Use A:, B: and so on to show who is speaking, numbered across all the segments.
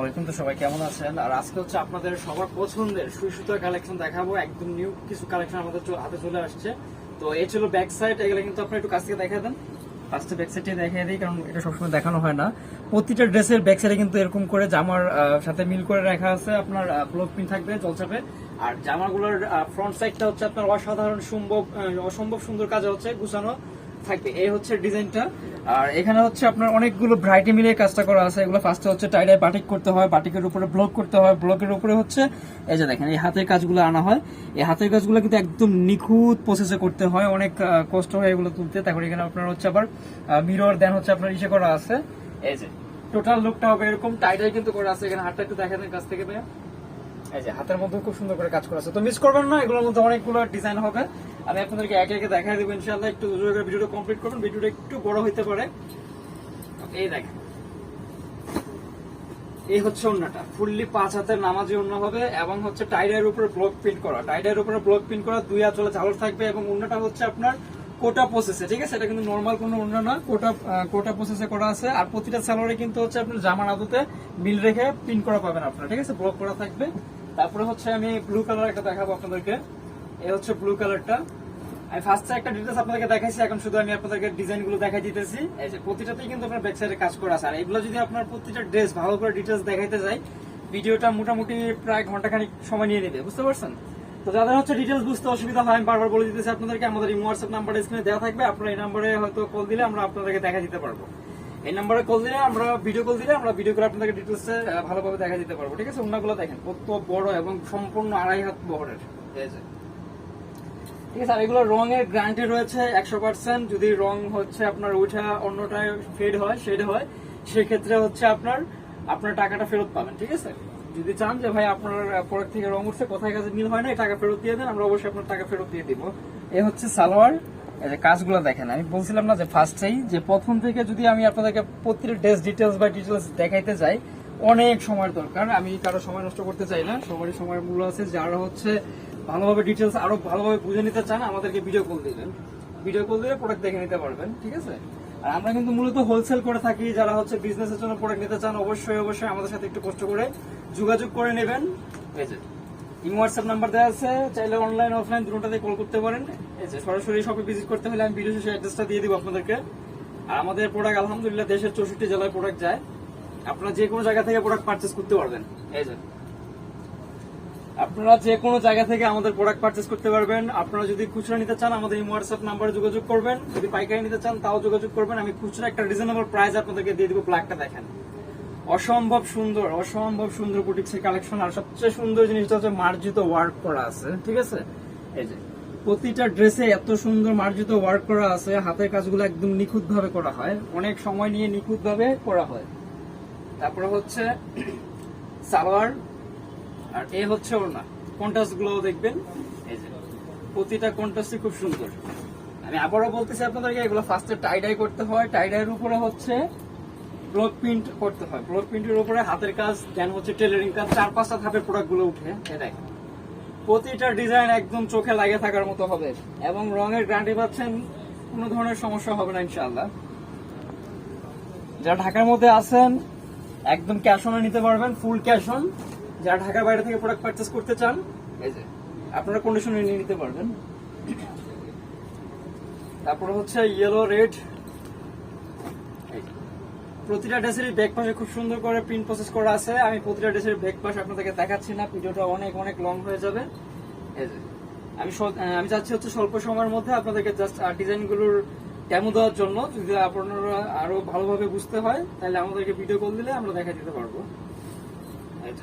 A: আলাইকুম তো সবাই কেমন আছেন? আর আজকে হচ্ছে আপনাদের সবার পছন্দের কালেকশন দেখাবো। একদম কালেকশন আমাদের হাতে চলে আসছে। তো এই ছিল ব্যাক সাইড এগুলো কিন্তু দেন। ব্যাক কারণ এটা সবসময় দেখানো হয় না। প্রতিটা ড্রেসের ব্যাক কিন্তু এরকম করে জামার সাথে মিল করে রাখা আছে। আপনার ব্লক থাকবে জলচাপে আর জামাগুলোর ফ্রন্ট সাইডটা হচ্ছে আপনার অসাধারণ, সম্ভব অসম্ভব সুন্দর কাজে হচ্ছে, গুছানো থাকবে। এই হচ্ছে ডিজাইনটা আর এখানে হচ্ছে আপনার অনেকগুলো ভ্রাইটি মিলিয়ে কাজটা করা আছে। এগুলো ফার্স্টে হচ্ছে টাইডায় বাটিক করতে হয় বাটিকের উপরে ব্লক করতে হয়। ব্লকের উপরে হচ্ছে, এই যে দেখেন, এই হাতের কাজগুলো আনা হয়। এই হাতের কাজগুলো কিন্তু একদম নিখুঁত প্রসেসে করতে হয়। অনেক কষ্ট হয় এগুলো তুলতে। তারপরে এখানে আপনার হচ্ছে আবার মিরর দেন হচ্ছে আপনার ইসে করা আছে। এই যে টোটাল লুকটা হবে এরকম। টাইডাই কিন্তু করা আছে। এখানে হাতটা একটু দেখা দেন কাছ থেকে ভাইয়া। এই যে, হাতের মধ্যে খুব সুন্দর করে কাজ করা আছে। তো মিস করবেন না, এগুলোর মধ্যে অনেকগুলো ডিজাইন হবে। আমি আপনাদেরকে একে একে দেখাই দেবো, ইনশাআল্লাহ একটু জোরে করে ভিডিওটা কমপ্লিট করবেন ভিডিওটা একটু বড় হইতে পারে। এই দেখেন। এই হচ্ছে ওন্নাটা ফুললি পাঁচ হাতের নামাজি ওন্না হবে এবং হচ্ছে টাইডের উপরে ব্লক প্রিন্ট করা। টাইডের উপরে ব্লক প্রিন্ট করা দুই আঁচলে ঝালর থাকবে এবং ওন্নাটা হচ্ছে আপনার কোটা প্রসেসে ঠিক আছে? এটা কিন্তু নর্মাল কোনো ওন্না না। কোটা কোটা প্রসেসে করা আছে। আর প্রতিটা সালোয়ারে কিন্তু হচ্ছে আপনার জামার আদতে মিল রেখে প্রিন্ট করা পাবেন আপনারা, ঠিক আছে? ব্লক করা থাকবে। তারপরে হচ্ছে আমি ব্লু কালার একটা দেখাবো আপনাদেরকে। এই হচ্ছে ব্লু কালারটা আমি ফার্স্টে একটা ডিটেলস আপনাদেরকে দেখাইছি, এখন শুধু আমি আপনাদেরকে ডিজাইনগুলো দেখাই দিতেছি। এই যে প্রতিটাতেই কিন্তু আপনার ব্যাক সাইডে কাজ করা আছে। আর এগুলো যদি আপনার প্রতিটা ড্রেস ভালো করে ডিটেলস দেখাইতে যাই, ভিডিওটা মোটামুটি প্রায় ঘন্টাখানিক সময় নিয়ে নেবে। বুঝতে পারছেন? তো যাদের হচ্ছে ডিটেলস বুঝতে অসুবিধা হয়, আমি বারবার বলে দিতেছি আপনাদেরকে, আমাদের হোয়াটসঅ্যাপ নাম্বার স্ক্রিনে দেওয়া থাকবে। আপনারা এই নাম্বারে হয়তো কল দিলে আমরা আপনাদেরকে দেখা দিতে পারব। এই নাম্বারে কল দিলে আমরা ভিডিও কল দিলে আমরা ভিডিও করে আপনাদেরকে ডিটেলস ভালোভাবে দেখা দিতে পারব। ঠিক আছে? অন্যগুলো দেখেন, কত বড় এবং সম্পূর্ণ আড়াই হাত বহরের। এই যে। ঠিক আছে, আর এগুলো রঙের গ্যারান্টি রয়েছে একশো পার্সেন্ট যদি রং হচ্ছে আপনার ওইটা অন্যটায় ফেড হয় শেড হয়, সেক্ষেত্রে হচ্ছে আপনার আপনার টাকাটা ফেরত পাবেন, ঠিক আছে? যদি চান যে ভাই আপনার প্রোডাক্ট থেকে রং উঠছে, কোথায় কাছে মিল হয় না টাকা ফেরত দিয়ে দেন, আমরা অবশ্যই আপনার টাকা ফেরত দিয়ে দিব। এ হচ্ছে সালোয়ার। কাজগুলো দেখেন, আমি বলছিলাম না যে ফার্স্টেই যে প্রথম থেকে যদি আমি আপনাদেরকে প্রতিটা ড্রেস ডিটেলস বা ডিটেলস দেখাইতে যাই, অনেক সময়ের দরকার। আমি কারও সময় নষ্ট করতে চাই না, সবারই সময়ের মূল্য আছে। যারা হচ্ছে ভালোভাবে ডিটেলস আরও ভালোভাবে বুঝে নিতে চান, আমাদেরকে ভিডিও কল দিবেন। ভিডিও কল দিলে প্রোডাক্ট দেখে নিতে পারবেন, ঠিক আছে? আর আমরা কিন্তু মূলত হোলসেল করে থাকি, যারা হচ্ছে বিজনেসের জন্য প্রোডাক্ট নিতে চান, অবশ্যই অবশ্যই আমাদের সাথে একটু কষ্ট করে যোগাযোগ করে নেবেন। এই যে ইমো হোয়াটসঅ্যাপ নাম্বার দেওয়া আছে, চাইলে অনলাইন অফলাইন দুটোতে কল করতে পারেন। এই যে, সরাসরি শপে ভিজিট করতে হলে আমি ভিডিও শেষে অ্যাড্রেসটা দিয়ে দিব আপনাদেরকে। আর আমাদের প্রোডাক্ট আলহামদুলিল্লাহ, দেশের চৌষট্টি জেলায় প্রোডাক্ট যায়। আপনারা যে কোনো জায়গা থেকে প্রোডাক্ট পারচেস করতে পারবেন। এই যে আপনারা যে কোনো জায়গা থেকে আমাদের প্রোডাক্ট পারচেস করতে পারবেন। আপনারা যদি খুচরা নিতে চান, আমাদের এই হোয়াটসঅ্যাপ নাম্বারে যোগাযোগ করবেন। যদি পাইকারি নিতে চান, তাও যোগাযোগ করবেন। আমি খুচরা একটা রিজনেবল প্রাইস আপনাদেরকে দিয়ে দিব ব্ল্যাকটা দেখেন। অসম্ভব সুন্দর অসম্ভব সুন্দর বুটিক্সের কালেকশন আর সবচেয়ে সুন্দর জিনিসটা হচ্ছে মার্জিত ওয়ার্ক করা আছে, ঠিক আছে? এই যে, প্রতিটা ড্রেসে এত সুন্দর মার্জিত ওয়ার্ক করা আছে। হাতের কাজগুলো একদম নিখুঁত ভাবে করা হয়। অনেক সময় নিয়ে নিখুঁত ভাবে করা হয়। তারপরে হচ্ছে, সালোয়ার আর এ হচ্ছে ওর না কন্ট্রাস্টগুলো দেখবেন প্রতিটা কন্ট্রাস্টই খুব সুন্দর। আমি আবারও বলতেছি আপনাদেরকে, এগুলো ফার্স্টে টাইডাই করতে হয়। টাইডাইয়ের উপরে হচ্ছে ব্লক প্রিন্ট করতে হয়। ব্লক প্রিন্টের উপরে হাতের কাজ দেন হচ্ছে টেলারিং কাজ, চার পাঁচটা ধাপের প্রোডাক্টগুলো উঠে। এ দেখেন প্রতিটা ডিজাইন একদম চোখে লাগে থাকার মতো হবে। এবং রঙের গ্যারান্টি পাচ্ছেন, কোনো ধরনের সমস্যা হবে না, ইনশাআল্লাহ। যারা ঢাকার মধ্যে আছেন, একদম ক্যাশ অনে নিতে পারবেন ফুল ক্যাশ অন যারা ঢাকার বাইরে থেকে প্রোডাক্ট পারচেস করতে চান এই যে আপনারা কন্ডিশনে নিয়ে নিতে পারবেন। তারপরে হচ্ছে ইয়েলো রেড প্রতিটা ড্রেসেরই ব্যাক পাশে খুব সুন্দর করে প্রিন্ট প্রসেস করা আছে। আমি প্রতিটা ড্রেসের ব্যাক পাশ আপনাদেরকে দেখাচ্ছি না ভিডিওটা অনেক অনেক লং হয়ে যাবে। আমি আমি চাচ্ছি হচ্ছে স্বল্প সময়ের মধ্যে আপনাদেরকে জাস্ট ডিজাইনগুলোর ডেমো দেওয়ার জন্য। যদি আপনারা আরও ভালোভাবে বুঝতে হয় তাহলে আমাদেরকে ভিডিও কল দিলে আমরা দেখা দিতে পারব। এই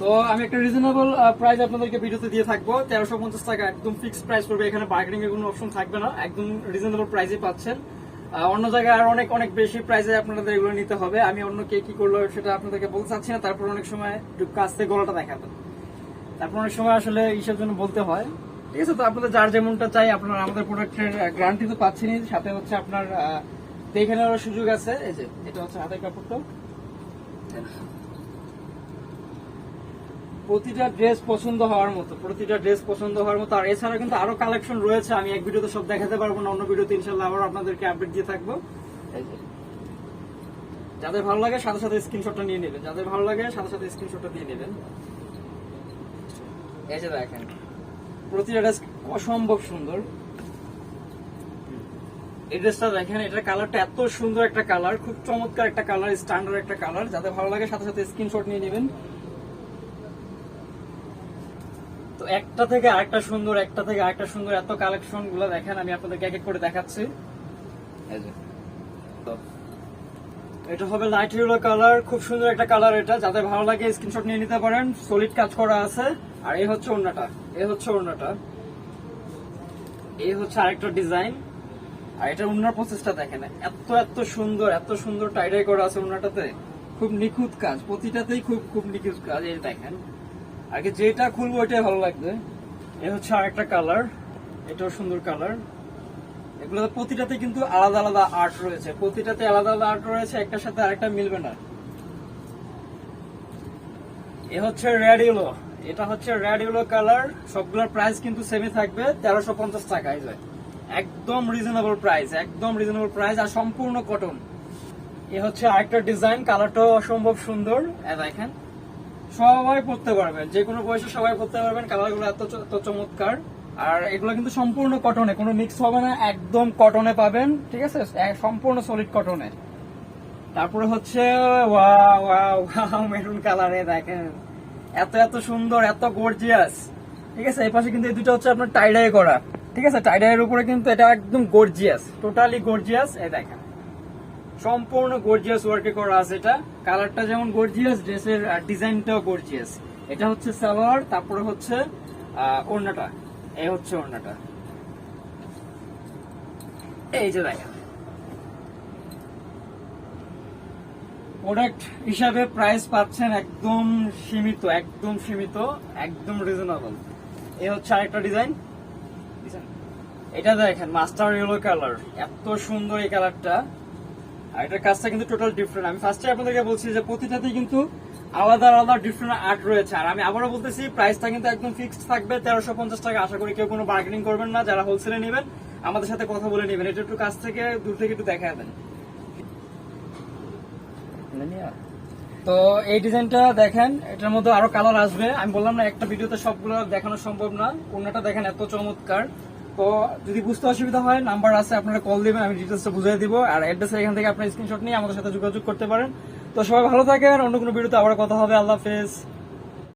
A: তো আমি একটা রিজনেবল প্রাইস আপনাদেরকে ভিডিওতে দিয়ে থাকব। তেরোশো পঞ্চাশ টাকা একদম ফিক্সড প্রাইস পড়বে। এখানে বার্গেনিং এর কোনো অপশন থাকবে না। একদম রিজনেবল প্রাইসে পাচ্ছেন। অন্য জায়গায় আর অনেক অনেক বেশি প্রাইসে আপনাদের এগুলো নিতে হবে। আমি অন্য কে কি করল সেটা আপনাদেরকে বলতে চাচ্ছি না। তারপর অনেক সময় কাছ থেকে গলাটা দেখাবেন তারপর অনেক সময় আসলে ইসের জন্য বলতে হয়। ঠিক আছে তো, আপনাদের যার যেমনটা চাই, আপনার আমাদের প্রোডাক্টের গ্যারান্টি তো পাচ্ছেনই। সাথে হচ্ছে আপনার দেখে নেওয়ার সুযোগ আছে। এই যে, এটা হচ্ছে হাতের কাপড়টা। প্রতিটা ড্রেস পছন্দ হওয়ার মতো, প্রতিটা ড্রেস পছন্দ হওয়ার মতো। আর এছাড়া কিন্তু আরও কালেকশন রয়েছে, আমি এক ভিডিওতে সব দেখাতে পারব না, অন্য ভিডিওতে ইনশাল্লাহ আবার আপনাদেরকে আপডেট দিয়ে থাকব। যাদের ভালো লাগে, সাথে সাথে স্ক্রিনশটটা নিয়ে নেবেন। যাদের ভালো লাগে, সাথে সাথে স্ক্রিনশটটা দিয়ে নেবেন। এই যে দেখেন, প্রতিটা ড্রেস অসম্ভব সুন্দর। এই ড্রেসটা দেখেন, এটার কালারটা এত সুন্দর একটা কালার খুব চমৎকার একটা কালার স্ট্যান্ডার্ড একটা কালার যাদের ভালো লাগে, সাথে সাথে স্ক্রিনশট নিয়ে নেবেন তো একটা থেকে আরেকটা সুন্দর একটা থেকে আরেকটা সুন্দর এত কালেকশনগুলো দেখেন আমি আপনাদেরকে এক এক করে দেখাচ্ছি। এটা হবে লাইট ইয়েলো কালার খুব সুন্দর একটা কালার এটা। যাদের ভালো লাগে স্ক্রিনশট নিয়ে নিতে পারেন। সলিড কাজ করা আছে। আর এই হচ্ছে ওড়নাটা এই হচ্ছে ওড়নাটা। এই হচ্ছে আরেকটা ডিজাইন আর এটা উন্নার প্রসেসটা দেখেন এত এত সুন্দর এত সুন্দর টাইডাই করা আছে উন্নাটাতে খুব নিখুঁত কাজ প্রতিটাতেই খুব খুব নিখুঁত কাজ এই দেখেন। আগে যেটা খুলবো ওইটাই ভালো লাগবে। এ হচ্ছে আরেকটা কালার এটাও সুন্দর কালার এগুলো প্রতিটাতে কিন্তু আলাদা আলাদা আর্ট রয়েছে। প্রতিটাতে আলাদা আলাদা আর্ট রয়েছে, একটার সাথে আরেকটা মিলবে না। এ হচ্ছে রেড ইউলো এটা হচ্ছে রেড ইউলো কালার সবগুলোর প্রাইস কিন্তু সেমই থাকবে, তেরোশো পঞ্চাশ টাকায় যায় একদম রিজনেবল প্রাইস একদম রিজনেবল প্রাইস আর সম্পূর্ণ কটন এ হচ্ছে আরেকটা ডিজাইন কালারটাও অসম্ভব সুন্দর। দেখেন। সবাই পড়তে পারবেন। যে কোনো বয়সে সবাই পড়তে পারবেন। কালারগুলো এত এত চমৎকার। আর এগুলো কিন্তু সম্পূর্ণ কটনে কোনো মিক্স হবে না, একদম কটনে পাবেন, ঠিক আছে? সম্পূর্ণ সলিড কটনে তারপরে হচ্ছে মেরুন কালারে দেখেন। এত এত সুন্দর, এত গর্জিয়াস ঠিক আছে? এই পাশে কিন্তু এই দুটো হচ্ছে আপনার টাইডাই করা। ঠিক আছে? টাইডাইয়ের উপরে কিন্তু এটা একদম গর্জিয়াস টোটালি গর্জিয়াস এই দেখেন। সম্পূর্ণ গর্জিয়াস ওয়ার্কে করা আছে এটা। কালারটা যেমন গর্জিয়াস ড্রেসের ডিজাইনটাও গর্জিয়াস এটা হচ্ছে সালোয়ার, তারপরে হচ্ছে ওড়নাটা। এই হচ্ছে ওড়নাটা। এই যে দেখেন। প্রোডাক্ট হিসাবে প্রাইস পাচ্ছেন একদম সীমিত একদম সীমিত, একদম রিজনেবল এই হচ্ছে আরেকটা ডিজাইন এটা দেখেন মাস্টার ইয়েলো কালার এত সুন্দর এই কালারটা আর এটার কাজটা কিন্তু টোটাল ডিফারেন্ট আমি ফার্স্টে আপনাদেরকে বলছি যে প্রতিটাতেই কিন্তু আলাদা আলাদা ডিফারেন্ট আর্ট রয়েছে। আর আমি আবারও বলতেছি প্রাইসটা কিন্তু একদম ফিক্সড থাকবে তেরোশো পঞ্চাশ টাকা। আশা করি কেউ কোনো বার্গেনিং করবেন না যারা হোলসেলে নেবেন আমাদের সাথে কথা বলে নেবেন। এটা একটু কাছ থেকে দূর থেকে একটু দেখা দেন। তো এই ডিজাইনটা দেখেন এটার মধ্যে আরও কালার আসবে। আমি বললাম না একটা ভিডিওতে সবগুলো দেখানো সম্ভব না। কোনটা দেখেন এত চমৎকার। তো যদি বুঝতে অসুবিধা হয় নাম্বার আছে, আপনারা কল দিবেন, আমি ডিটেলসটা বুঝিয়ে দিব। আর অ্যাড্রেস এখান থেকে আপনার স্ক্রিনশট নিয়ে আমাদের সাথে যোগাযোগ করতে পারেন। তো সবাই ভালো থাকেন, অন্য কোনো ভিডিওতে আবার কথা হবে। আল্লাহ হাফেজ।